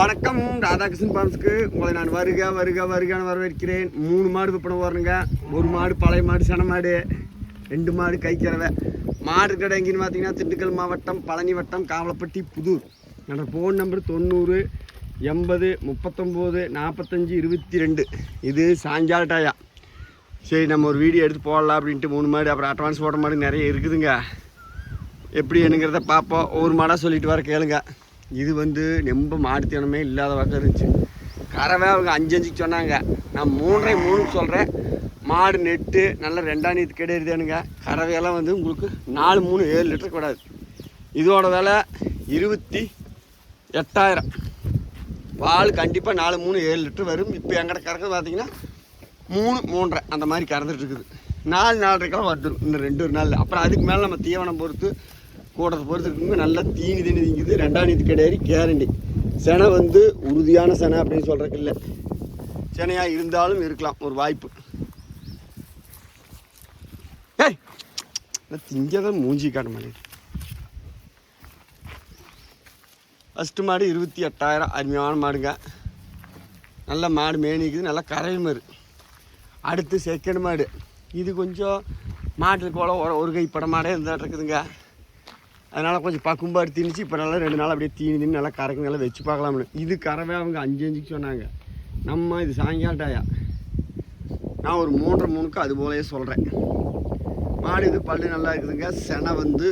வணக்கம். ராதாகிருஷ்ணன் பாம்ஸ்க்கு உங்களை நான் வருக வருக வருகான்னு வரவேற்கிறேன். மூணு மாடு விற்பனை வரணுங்க ஒரு மாடு பழைய மாடு சன மாடு ரெண்டு மாடு கைக்கிறவை மாடு கடை எங்கேன்னு பார்த்தீங்கன்னா திண்டுக்கல் மாவட்டம் பழனி வட்டம் காவலப்பட்டி புதூர். என்னோட ஃபோன் நம்பர் தொண்ணூறு எண்பது முப்பத்தொம்போது நாற்பத்தஞ்சு இருபத்தி ரெண்டு இது சாயங்கால டாயா சரி நம்ம ஒரு வீடியோ எடுத்து போடலாம் அப்படின்ட்டு மூணு மாடு அப்புறம் அட்வான்ஸ் போடுற மாடு நிறைய இருக்குதுங்க. எப்படி என்னங்கிறத பார்ப்போம். ஒரு மாடாக சொல்லிட்டு வர கேளுங்க. இது வந்து ரொம்ப மாடுத்தனமே இல்லாத பக்கம் இருந்துச்சு. கறவை அவங்க அஞ்சு அஞ்சுக்கு சொன்னாங்க. நான் மூன்றரை மூணுக்கு சொல்கிறேன் மாடு நெட்டு நல்லா ரெண்டாம் நீத்து கிடையாதுனுங்க கறவையெல்லாம் வந்து உங்களுக்கு நாலு மூணு ஏழு லிட்டர் கூடாது. இதோட விலை இருபத்தி எட்டாயிரம். பால் கண்டிப்பாக நாலு மூணு ஏழு லிட்டர் வரும். இப்போ எங்கிட்ட கறக்குது பார்த்தீங்கன்னா மூணு மூன்றரை அந்த மாதிரி கறந்துட்டு இருக்குது. நாலு நாலரைக்கெல்லாம் வந்துடும் இன்னும் ரெண்டு ஒரு நாள் அப்புறம் அதுக்கு மேலே நம்ம தீவனம் பொறுத்து கூடத்தை பொறுத்துக்குங்க நல்லா தீனி தீனி திங்குது ரெண்டாம் நீத்து கிடையாது கேரண்டி. செனை வந்து உறுதியான செனை அப்படின்னு சொல்கிறதுக்கு இல்லை. செனையாக இருந்தாலும் இருக்கலாம் ஒரு வாய்ப்பு. ஏய்! திங்கதான் மூஞ்சி காட்ட மாட்டேங்குது ஃபஸ்ட்டு மாடு இருபத்தி எட்டாயிரம் அருமையான மாடுங்க. நல்ல மாடு மேனிக்குது நல்லா கரை மாடு. அடுத்து செகண்ட் மாடு. இது கொஞ்சம் மாட்டுக்கு போல ஒரு ஒரு கைப்பட மாடே இருந்தால் இருக்குதுங்க. அதனால் கொஞ்சம் பக்கும்பாடு திணிச்சு இப்போ நல்லா ரெண்டு நாள் அப்படியே தீனி தீனி நல்லா கறக்கு நல்லா வச்சு பார்க்கலாம்னு. இது கறவை அவங்க அஞ்சு அஞ்சுக்கு சொன்னாங்க. நம்ம இது சாயங்காலம் டாயா. நான் ஒரு மூன்றரை மூணுக்கு அது போலயே சொல்கிறேன் மாடு இது பல்லு நல்லா இருக்குதுங்க. செனை வந்து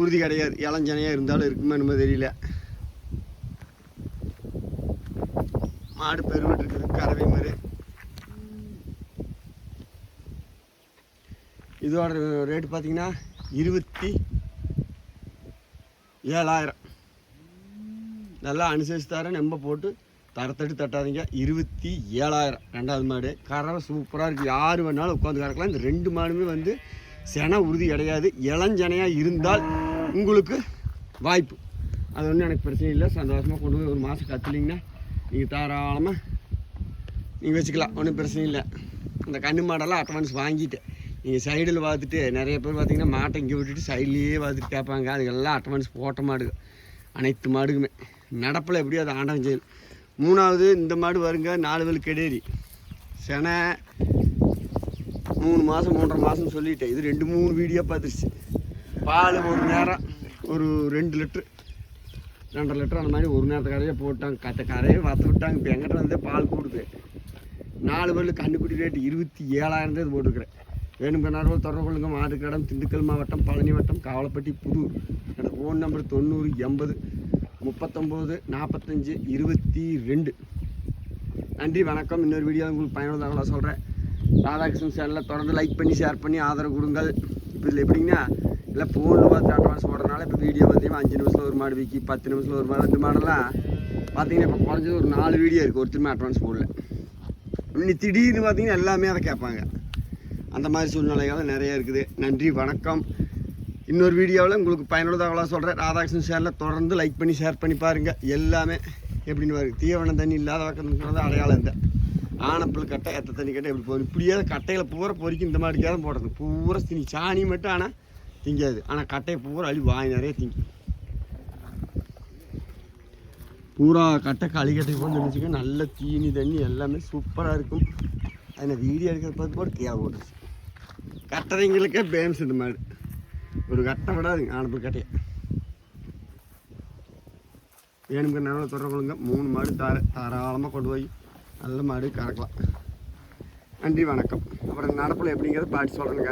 உறுதி கிடையாது. இளஞ்சனையாக இருந்தாலும் இருக்குமே என்னமோ தெரியல. மாடு பெருவிட்டு இருக்குது கறவை மாதிரி. இதோட ரேட்டு பார்த்தீங்கன்னா இருபத்தி ஏழாயிரம். நல்லா அனுசரிச்சு தரேன் நம்ப போட்டு தரத்தட்டு தட்டாதீங்க. இருபத்தி ஏழாயிரம். ரெண்டாவது மாடு. கறவை சூப்பராக இருக்குது யார் வேணாலும் உட்காந்து கறக்கலாம். இந்த ரெண்டு மாடுமே வந்து சென உறுதி கிடையாது. இளஞ்சனையாக இருந்தால் உங்களுக்கு வாய்ப்பு. அது ஒன்றும் எனக்கு பிரச்சனை இல்லை. சந்தோஷமாக கொண்டு போய் ஒரு மாதம் கற்றுலிங்கன்னா நீங்கள் தாராளமாக நீங்கள் வச்சுக்கலாம். ஒன்றும் பிரச்சனை இல்லை. அந்த கண்ணு மாடெல்லாம் அட்வான்ஸ் வாங்கிட்டு நீங்கள் சைடில் பார்த்துட்டு நிறைய பேர் பார்த்தீங்கன்னா மாட்டை இங்கே விட்டுட்டு சைட்லேயே பார்த்துட்டு கேட்பாங்க அதுக்கெல்லாம் அட்வான்ஸ் போட்ட மாடு அனைத்து மாடுக்குமே. நடப்பில் எப்படியும் அதை ஆண்டவன் செய்யணும் மூணாவது இந்த மாடு வருங்க நாலு வேல் கெடேரி. செனை மூணு மாதம் மூன்றரை மாதம் சொல்லிட்டேன். இது ரெண்டு மூணு வீடியோ பார்த்துருச்சு. பால் ஒரு நேரம் ஒரு ரெண்டு லிட்ரு ரெண்டரை லிட்டர் அந்த மாதிரி ஒரு நேரத்து கரையே போட்டாங்க. கத்த கரையே வத்த விட்டாங்க. இப்போ எங்கிட்ட வந்து பால் கொடுக்கு நாலு பேர் கண்ணுக்குட்டி ரேட்டு இருபத்தி ஏழாயிரம் தான் இது போட்டுருக்குறேன். வேணும் தொடர்பு கொள்ளுங்க மாட்டுக்கடம் திண்டுக்கல் மாவட்டம் பழனி வட்டம் காவலப்பட்டி புதூர் எனக்கு ஃபோன் நம்பர் தொண்ணூறு எண்பது முப்பத்தொம்போது நாற்பத்தஞ்சு இருபத்தி ரெண்டு. நன்றி வணக்கம். இன்னொரு வீடியோ உங்களுக்கு பயனுள்ளதாக சொல்கிறேன் ராதாகிருஷ்ணன் சேனலில் தொடர்ந்து லைக் பண்ணி ஷேர் பண்ணி ஆதரவு கொடுங்கள். இப்போ இதில் எப்படிங்கன்னா இல்லை ஃபோனில் பார்த்து அட்வான்ஸ் போடுறதுனால இப்போ வீடியோ பார்த்தீங்கன்னா அஞ்சு நிமிஷத்தில் ஒரு மாடு விற்கி பத்து நிமிஷத்தில் ஒரு மாடு அந்த மாடெல்லாம் பார்த்தீங்கன்னா இப்போ குறைஞ்சது ஒரு நாலு வீடியோ இருக்குது ஒருத்தருமே அட்வான்ஸ் போடல. இன்னி திடீர்னு பார்த்தீங்கன்னா எல்லாமே அதை கேட்பாங்க. அந்த மாதிரி சூழ்நிலைகள்லாம் நிறைய இருக்குது. நன்றி வணக்கம். இன்னொரு வீடியோவில் உங்களுக்கு பயனுள்ள தகவலாக சொல்கிறேன் ராதாகிருஷ்ணன் சேனலில் தொடர்ந்து லைக் பண்ணி ஷேர் பண்ணி பாருங்கள் எல்லாமே எப்படின்னு பாருங்கள் தீவனம் தண்ணி இல்லாத பக்கம் சொன்னது அடையாளம் இந்த. ஆனப்பிள் கட்டை எத்த தண்ணி கட்டை எப்படி போகும் இப்படியே கட்டையில் பூரா பொறிக்கும் இந்த மாதிரி தான் போடுறது. பூரா திணி. சாணி மட்டும் ஆனால் திங்காது. ஆனால் கட்டையை பூரா அழி வாய் நிறைய திங்கும் பூரா கட்டை களி போட்டு நினச்சிக்க நல்ல தீனி தண்ணி எல்லாமே சூப்பராக இருக்கும். அதில் வீடியோ எடுக்கிற பார்த்து போட்டு கேவ் போட்டுச்சு கட்டுறவங்களுக்கே பேம்ஸ் இந்த மாடு ஒரு கட்டை விடாதுங்க ஆனப்பு கட்டையை. வேணுங்கிற நேரம் தொடர்பு மூணு மாடு தார தாராளமாக கொண்டு போய் நல்ல மாடு கறக்கலாம். நன்றி வணக்கம். அப்புறம் நடப்பில் எப்படிங்கிறத பாட்டு சொல்கிறேங்க